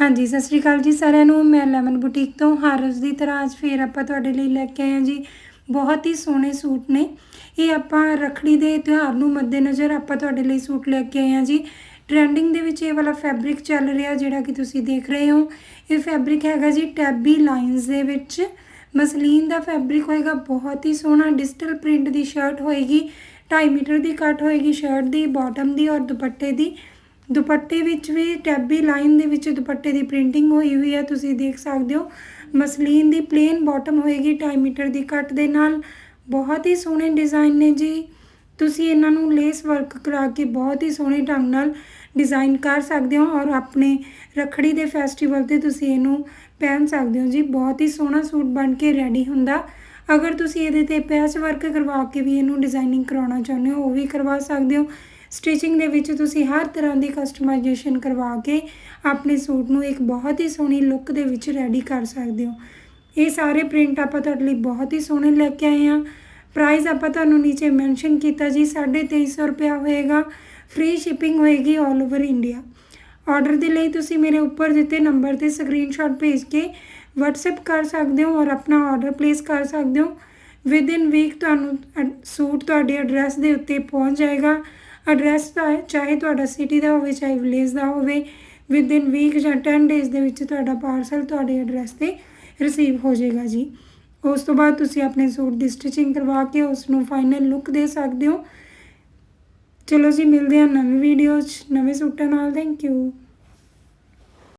ਹਾਂਜੀ, ਸਤਿ ਸ਼੍ਰੀ ਅਕਾਲ ਜੀ ਸਾਰਿਆਂ ਨੂੰ। ਮੈਂ ਲੈਮਨ ਬੁਟੀਕ ਤੋਂ ਹਰ ਰੋਜ਼ ਦੀ ਤਰ੍ਹਾਂ ਅੱਜ ਫੇਰ ਆਪਾਂ ਤੁਹਾਡੇ ਲਈ ਲੈ ਕੇ ਆਏ ਹਾਂ ਜੀ। ਬਹੁਤ ਹੀ ਸੋਹਣੇ ਸੂਟ ਨੇ। ਇਹ ਆਪਾਂ ਰੱਖੜੀ ਦੇ ਤਿਉਹਾਰ ਨੂੰ ਮੱਦੇਨਜ਼ਰ ਆਪਾਂ ਤੁਹਾਡੇ ਲਈ ਸੂਟ ਲੈ ਕੇ ਆਏ ਹਾਂ ਜੀ। ਟ੍ਰੈਂਡਿੰਗ ਦੇ ਵਿੱਚ ਇਹ ਵਾਲਾ ਫੈਬਰਿਕ ਚੱਲ ਰਿਹਾ ਜਿਹੜਾ ਕਿ ਤੁਸੀਂ ਦੇਖ ਰਹੇ ਹੋ। ਇਹ ਫੈਬਰਿਕ ਹੈਗਾ ਜੀ ਟੈਬੀ ਲਾਈਨਸ ਦੇ ਵਿੱਚ। ਮਸਲੀਨ ਦਾ ਫੈਬਰਿਕ ਹੋਏਗਾ, ਬਹੁਤ ਹੀ ਸੋਹਣਾ। ਡਿਜੀਟਲ ਪ੍ਰਿੰਟ ਦੀ ਸ਼ਰਟ ਹੋਏਗੀ 2.5 ਮੀਟਰ ਦੀ ਕੱਟ ਹੋਏਗੀ ਸ਼ਰਟ ਦੀ ਬਾਟਮ ਦੀ ਔਰ ਦੁਪੱਟੇ ਦੀ। ਦੁਪੱਟੇ ਵਿੱਚ ਵੀ, ਟੈਬੀ ਲਾਈਨ ਦੇ ਵਿੱਚ ਦੁਪੱਟੇ ਦੀ ਪ੍ਰਿੰਟਿੰਗ ਹੋਈ ਹੋਈ ਹੈ, ਤੁਸੀਂ ਦੇਖ ਸਕਦੇ ਹੋ। ਮਸਲੀਨ ਦੀ ਪਲੇਨ ਬਾਟਮ ਹੋਏਗੀ 2.5 ਮੀਟਰ ਦੀ ਕੱਟ ਦੇ ਨਾਲ। ਬਹੁਤ ਹੀ ਸੋਹਣੇ ਡਿਜ਼ਾਈਨ ਨੇ ਜੀ। ਤੁਸੀਂ ਇਹਨਾਂ ਨੂੰ ਲੇਸ ਵਰਕ ਕਰਾ ਕੇ ਬਹੁਤ ਹੀ ਸੋਹਣੇ ਢੰਗ ਨਾਲ ਡਿਜ਼ਾਈਨ ਕਰ ਸਕਦੇ ਹੋ ਔਰ ਆਪਣੇ ਰੱਖੜੀ ਦੇ ਫੈਸਟੀਵਲ ਤੇ ਤੁਸੀਂ ਇਹਨੂੰ ਪਹਿਨ ਸਕਦੇ ਹੋ ਜੀ। ਬਹੁਤ ਹੀ ਸੋਹਣਾ ਸੂਟ ਬਣ ਕੇ ਰੈਡੀ ਹੁੰਦਾ। ਅਗਰ ਤੁਸੀਂ ਇਹਦੇ ਤੇ ਪੈਚ ਵਰਕ ਕਰਵਾ ਕੇ ਵੀ ਇਹਨੂੰ ਡਿਜ਼ਾਈਨਿੰਗ ਕਰਾਉਣਾ ਚਾਹੁੰਦੇ ਹੋ, ਉਹ ਵੀ ਕਰਵਾ ਸਕਦੇ ਹੋ। ਸਟਿਚਿੰਗ ਦੇ ਵਿੱਚ ਤੁਸੀਂ ਹਰ ਤਰ੍ਹਾਂ ਦੀ ਕਸਟਮਾਈਜੇਸ਼ਨ ਕਰਵਾ ਕੇ ਆਪਣੇ ਸੂਟ ਨੂੰ ਇੱਕ ਬਹੁਤ ਹੀ ਸੋਹਣੀ ਲੁੱਕ ਦੇ ਵਿੱਚ ਰੈਡੀ ਕਰ ਸਕਦੇ ਹੋ। ਇਹ ਸਾਰੇ ਪ੍ਰਿੰਟ ਆਪਾਂ ਤੁਹਾਡੇ ਲਈ ਬਹੁਤ ਹੀ ਸੋਹਣੇ ਲੈ ਕੇ ਆਏ ਹਾਂ। ਪ੍ਰਾਈਸ ਆਪਾਂ ਤੁਹਾਨੂੰ ਨੀਚੇ ਮੈਂਸ਼ਨ ਕੀਤਾ ਜੀ 2350 ਰੁਪਇਆ ਹੋਏਗਾ। ਫ੍ਰੀ ਸ਼ਿਪਿੰਗ ਹੋਏਗੀ 올 ਓਵਰ ਇੰਡੀਆ ਆਰਡਰ ਦੇ ਲਈ ਤੁਸੀਂ ਮੇਰੇ ਉੱਪਰ ਦਿੱਤੇ ਨੰਬਰ ਤੇ ਸਕਰੀਨਸ਼ਾਟ ਭੇਜ ਕੇ WhatsApp ਕਰ ਸਕਦੇ ਹੋ ਔਰ ਆਪਣਾ ਆਰਡਰ ਪਲੇਸ ਕਰ ਸਕਦੇ ਹੋ। ਵਿਦ ਇਨ ਵੀਕ ਤੁਹਾਨੂੰ ਸੂਟ ਤੁਹਾਡੇ ਐਡਰੈਸ ਦੇ ਉੱਤੇ ਪਹੁੰਚ ਜਾਏਗਾ। ਐਡਰੈਸ ਦਾ ਚਾਹੇ ਤੁਹਾਡਾ ਸਿਟੀ ਦਾ ਹੋਵੇ, ਚਾਹੇ ਵਿਲੇਜ ਦਾ ਹੋਵੇ ਵਿਦ ਇਨ ਵੀਕ ਜਾਂ 10 ਡੇਜ਼ ਦੇ ਵਿੱਚ ਤੁਹਾਡਾ ਪਾਰਸਲ ਤੁਹਾਡੇ ਐਡਰੈਸ ਤੇ ਰਿਸੀਵ ਹੋ ਜਾਏਗਾ ਜੀ। ਉਸ ਤੋਂ ਬਾਅਦ ਤੁਸੀਂ ਆਪਣੇ ਸੂਟ ਦੀ ਸਟਿਚਿੰਗ ਕਰਵਾ ਕੇ ਉਸ ਨੂੰ ਫਾਈਨਲ ਲੁੱਕ ਦੇ ਸਕਦੇ ਹੋ। ਚਲੋ ਜੀ, ਮਿਲਦੇ ਹਾਂ ਨਵੀਂ ਵੀਡੀਓ 'ਚ, ਨਵੇਂ ਸੂਟਾਂ ਨਾਲ। Thank you